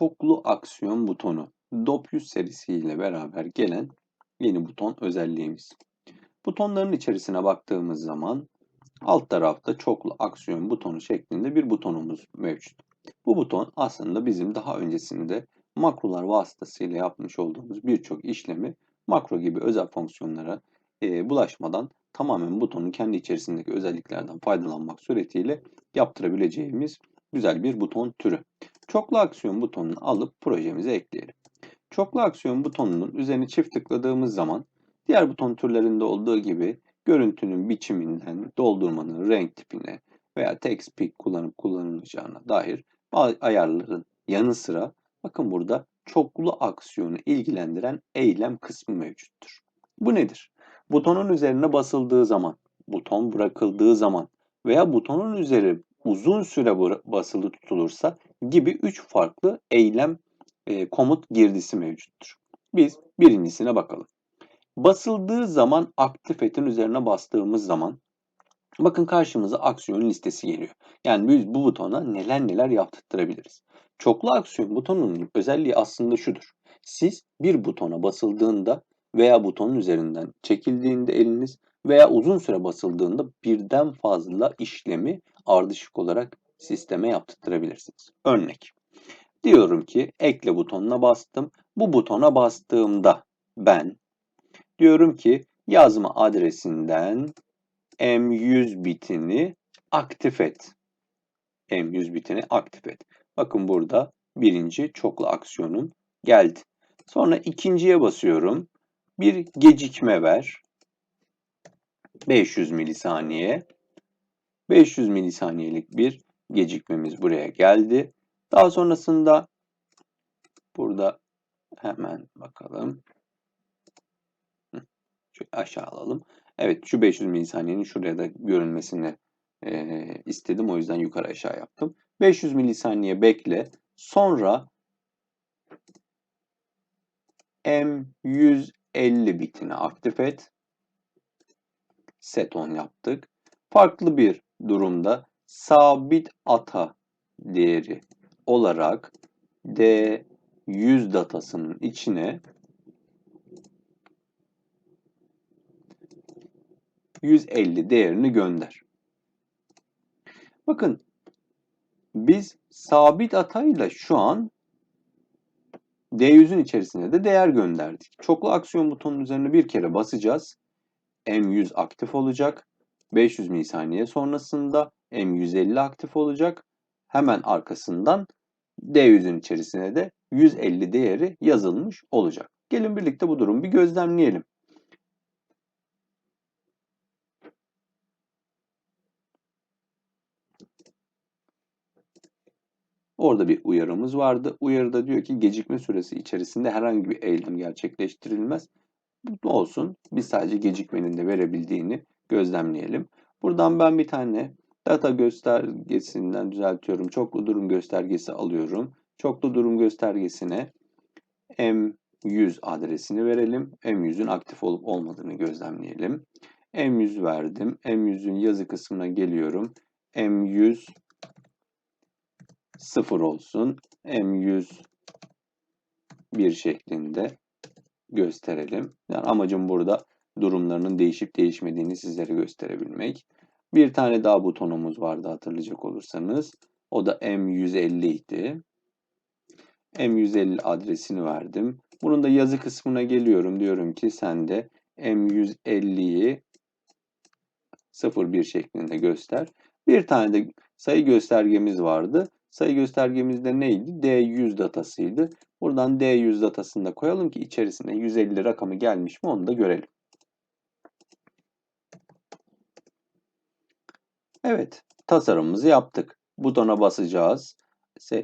çoklu aksiyon butonu DOP100 serisiyle beraber gelen yeni buton özelliğimiz. Butonların içerisine baktığımız zaman alt tarafta çoklu aksiyon butonu şeklinde bir butonumuz mevcut. Bu buton aslında bizim daha öncesinde makrolar vasıtasıyla yapmış olduğumuz birçok işlemi makro gibi özel fonksiyonlara e, bulaşmadan tamamen butonun kendi içerisindeki özelliklerden faydalanmak suretiyle yaptırabileceğimiz güzel bir buton türü. Çoklu aksiyon butonunu alıp projemize ekleyelim. Çoklu aksiyon butonunun üzerine çift tıkladığımız zaman diğer buton türlerinde olduğu gibi görüntünün biçiminden doldurmanın renk tipine veya text pick kullanıp kullanılacağına dair ayarların yanı sıra bakın burada çoklu aksiyonu ilgilendiren eylem kısmı mevcuttur. Bu nedir? Butonun üzerine basıldığı zaman, buton bırakıldığı zaman veya butonun üzeri uzun süre basılı tutulursa gibi üç farklı eylem e, komut girdisi mevcuttur. Biz birincisine bakalım. Basıldığı zaman aktif etin üzerine bastığımız zaman bakın karşımıza aksiyon listesi geliyor. Yani biz bu butona neler neler yaptırtırabiliriz. Çoklu aksiyon butonunun özelliği aslında şudur. Siz bir butona basıldığında veya butonun üzerinden çekildiğinde eliniz veya uzun süre basıldığında birden fazla işlemi ardışık olarak sisteme yaptırtırabilirsiniz. Örnek. Diyorum ki ekle butonuna bastım. Bu butona bastığımda ben diyorum ki yazma adresinden M100 bitini aktif et. M100 bitini aktif et. Bakın burada birinci çoklu aksiyonum geldi. Sonra ikinciye basıyorum. Bir gecikme ver. 500 milisaniye. 500 milisaniyelik bir gecikmemiz buraya geldi. Daha sonrasında burada hemen bakalım. Şu aşağı alalım. Evet şu 500 milisaniyenin şuraya da görünmesini e, istedim. O yüzden yukarı aşağı yaptım. 500 milisaniye bekle. Sonra M150 bitini aktif et. Set on yaptık. Farklı bir durumda sabit ata değeri olarak D100 datasının içine 150 değerini gönder. Bakın biz sabit atayla şu an D100'ün içerisine de değer gönderdik. Çoklu aksiyon butonunun üzerine bir kere basacağız. M100 aktif olacak. 500 milisaniye sonrasında M150 aktif olacak. Hemen arkasından D100'ün içerisine de 150 değeri yazılmış olacak. Gelin birlikte bu durumu bir gözlemleyelim. Orada bir uyarımız vardı. Uyarıda diyor ki gecikme süresi içerisinde herhangi bir eylem gerçekleştirilmez. Bu olsun. Biz sadece gecikmenin de verebildiğini gözlemleyelim. Buradan ben bir tane data göstergesinden düzeltiyorum. Çoklu durum göstergesi alıyorum. Çoklu durum göstergesine M100 adresini verelim. M100'ün aktif olup olmadığını gözlemleyelim. M100 verdim. M100'ün yazı kısmına geliyorum. M100 0 olsun. M100 bir şeklinde gösterelim. Yani amacım burada durumlarının değişip değişmediğini sizlere gösterebilmek. Bir tane daha butonumuz vardı hatırlayacak olursanız. O da M150 idi. M150 adresini verdim. Bunun da yazı kısmına geliyorum. Diyorum ki sen de M150'yi 01 şeklinde göster. Bir tane de sayı göstergemiz vardı. Sayı göstergemizde neydi? D100 datasıydı. Buradan D100 datasını da koyalım ki içerisine 150 rakamı gelmiş mi onu da görelim. Evet, tasarımımızı yaptık. Butona basacağız.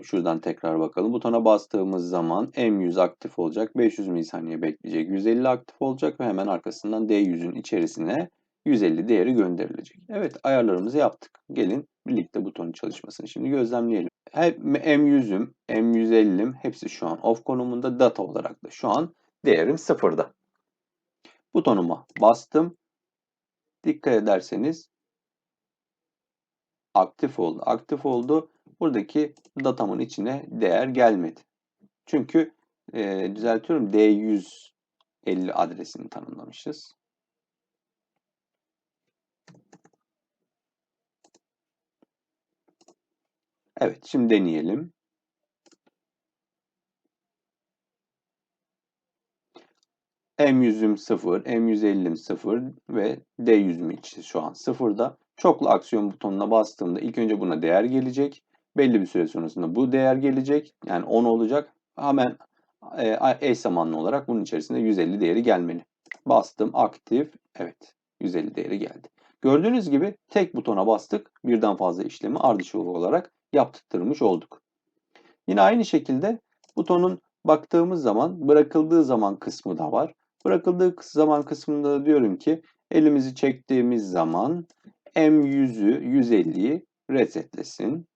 Şuradan tekrar bakalım. Butona bastığımız zaman M100 aktif olacak. 500 milisaniye bekleyecek. 150 aktif olacak ve hemen arkasından D100'ün içerisine 150 değeri gönderilecek. Evet ayarlarımızı yaptık. Gelin birlikte butonun çalışmasını şimdi gözlemleyelim. M100'üm, M150'im hepsi şu an off konumunda. Data olarak da şu an değerim sıfırda. Butonuma bastım. Dikkat ederseniz aktif oldu. Aktif oldu. Buradaki datamın içine değer gelmedi. Çünkü e, düzeltiyorum D150 adresini tanımlamışız. Evet, şimdi deneyelim. M100'üm 0, M150'im 0 ve D100'üm için şu an 0'da. Çoklu aksiyon butonuna bastığımda ilk önce buna değer gelecek. Belli bir süre sonrasında bu değer gelecek. Yani 10 olacak. Hemen e, eş zamanlı olarak bunun içerisinde 150 değeri gelmeli. Bastım aktif. Evet 150 değeri geldi. Gördüğünüz gibi tek butona bastık. Birden fazla işlemi ardışık olarak yaptırmış olduk. Yine aynı şekilde butonun baktığımız zaman bırakıldığı zaman kısmı da var. Bırakıldığı zaman kısmında da diyorum ki elimizi çektiğimiz zaman M100'ü 150'yi resetlesin.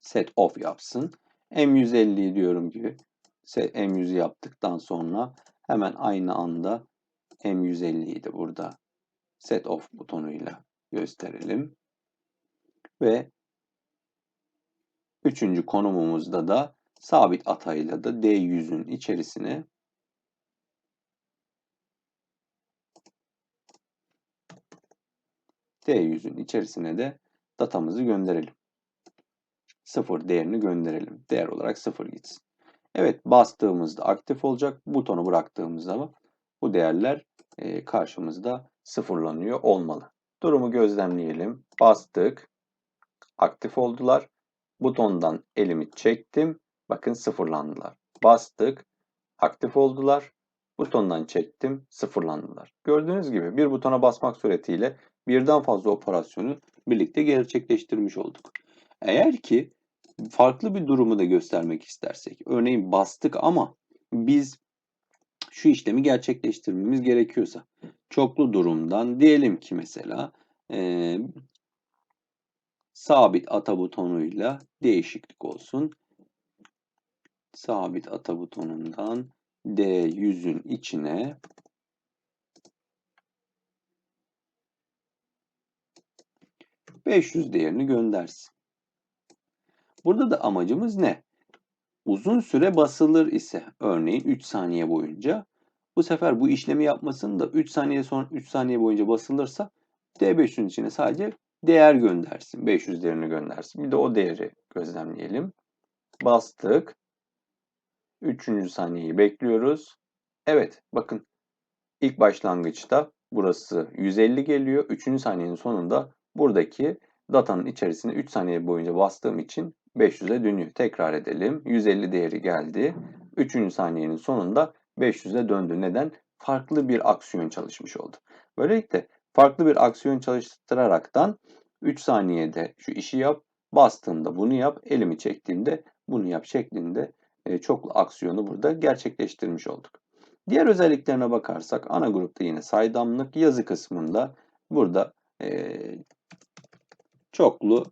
Set off yapsın. M150'yi diyorum ki M100'ü yaptıktan sonra hemen aynı anda M150'yi de burada set off butonuyla gösterelim. Ve üçüncü konumumuzda da sabit atayla da D100'ün içerisine D100'ün içerisine de datamızı gönderelim. Sıfır değerini gönderelim. Değer olarak sıfır gitsin. Evet bastığımızda aktif olacak. Butonu bıraktığımızda bu değerler e, karşımızda sıfırlanıyor olmalı. Durumu gözlemleyelim. Bastık. Aktif oldular. Butondan elimi çektim. Bakın sıfırlandılar. Bastık. Aktif oldular. Butondan çektim. Sıfırlandılar. Gördüğünüz gibi bir butona basmak suretiyle birden fazla operasyonu birlikte gerçekleştirmiş olduk. Eğer ki farklı bir durumu da göstermek istersek, örneğin bastık ama biz şu işlemi gerçekleştirmemiz gerekiyorsa, çoklu durumdan diyelim ki mesela e, sabit ata butonuyla değişiklik olsun. Sabit ata butonundan D100'ün içine ...500 değerini göndersin. Burada da amacımız ne? Uzun süre basılır ise örneğin 3 saniye boyunca bu sefer bu işlemi yapmasın da 3 saniye sonra 3 saniye boyunca basılırsa D500'ün içine sadece değer göndersin. 500 değerini göndersin. Bir de o değeri gözlemleyelim. Bastık. Üçüncü saniyeyi bekliyoruz. Evet bakın ilk başlangıçta burası 150 geliyor. Üçüncü saniyenin sonunda buradaki datanın içerisine 3 saniye boyunca bastığım için 500'e dönüyor. Tekrar edelim. 150 değeri geldi. Üçüncü saniyenin sonunda 500'e döndü. Neden? Farklı bir aksiyon çalışmış oldu. Böylelikle farklı bir aksiyon çalıştıraraktan 3 saniyede şu işi yap, bastığımda bunu yap, elimi çektiğimde bunu yap şeklinde e, çoklu aksiyonu burada gerçekleştirmiş olduk. Diğer özelliklerine bakarsak ana grupta yine saydamlık yazı kısmında burada e, çoklu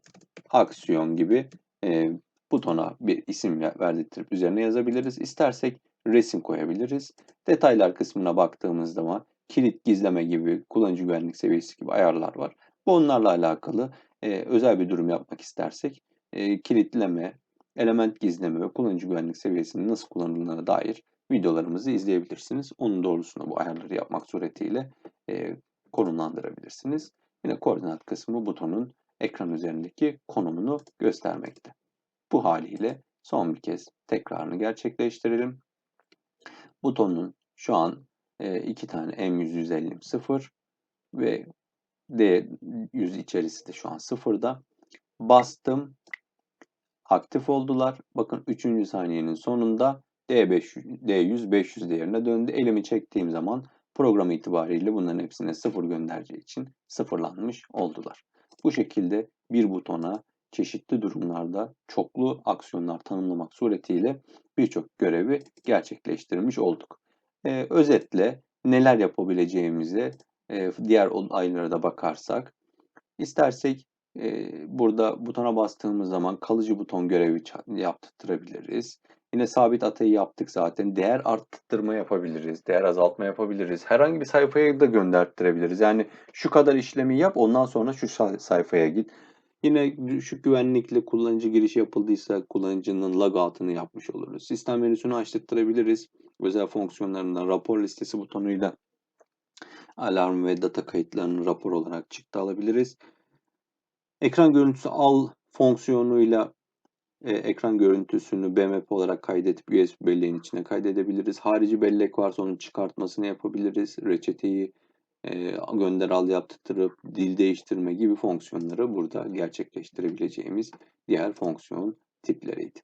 aksiyon gibi e, butona bir isim verdirtip üzerine yazabiliriz. İstersek resim koyabiliriz. Detaylar kısmına baktığımız zaman kilit gizleme gibi, kullanıcı güvenlik seviyesi gibi ayarlar var. Bunlarla alakalı e, özel bir durum yapmak istersek e, kilitleme, element gizleme ve kullanıcı güvenlik seviyesinin nasıl kullanıldığına dair videolarımızı izleyebilirsiniz. Onun doğrultusunda bu ayarları yapmak suretiyle e, konumlandırabilirsiniz. Yine koordinat kısmı butonun ekran üzerindeki konumunu göstermekte. Bu haliyle son bir kez tekrarını gerçekleştirelim. Butonun şu an e, iki tane M150 0 ve D100 içerisi de şu an sıfırda. Bastım. Aktif oldular. Bakın 3. saniyenin sonunda D500, D100 500 değerine döndü. Elimi çektiğim zaman program itibariyle bunların hepsine sıfır göndereceği için sıfırlanmış oldular. Bu şekilde bir butona çeşitli durumlarda çoklu aksiyonlar tanımlamak suretiyle birçok görevi gerçekleştirmiş olduk. Ee, özetle neler yapabileceğimizi e, diğer aylara da bakarsak istersek e, burada butona bastığımız zaman kalıcı buton görevi yaptırabiliriz. Yine sabit atayı yaptık zaten. Değer arttırma yapabiliriz. Değer azaltma yapabiliriz. Herhangi bir sayfaya da gönderttirebiliriz. Yani şu kadar işlemi yap ondan sonra şu sayfaya git. Yine düşük güvenlikle kullanıcı girişi yapıldıysa kullanıcının logout'ını yapmış oluruz. Sistem menüsünü açtırtırabiliriz. Özel fonksiyonlarından rapor listesi butonuyla alarm ve data kayıtlarını rapor olarak çıktı alabiliriz. Ekran görüntüsü al fonksiyonuyla e, ekran görüntüsünü BMP olarak kaydedip USB belleğin içine kaydedebiliriz. Harici bellek varsa onun çıkartmasını yapabiliriz. Reçeteyi e, gönder al yaptırıp dil değiştirme gibi fonksiyonları burada gerçekleştirebileceğimiz diğer fonksiyon tipleriydi.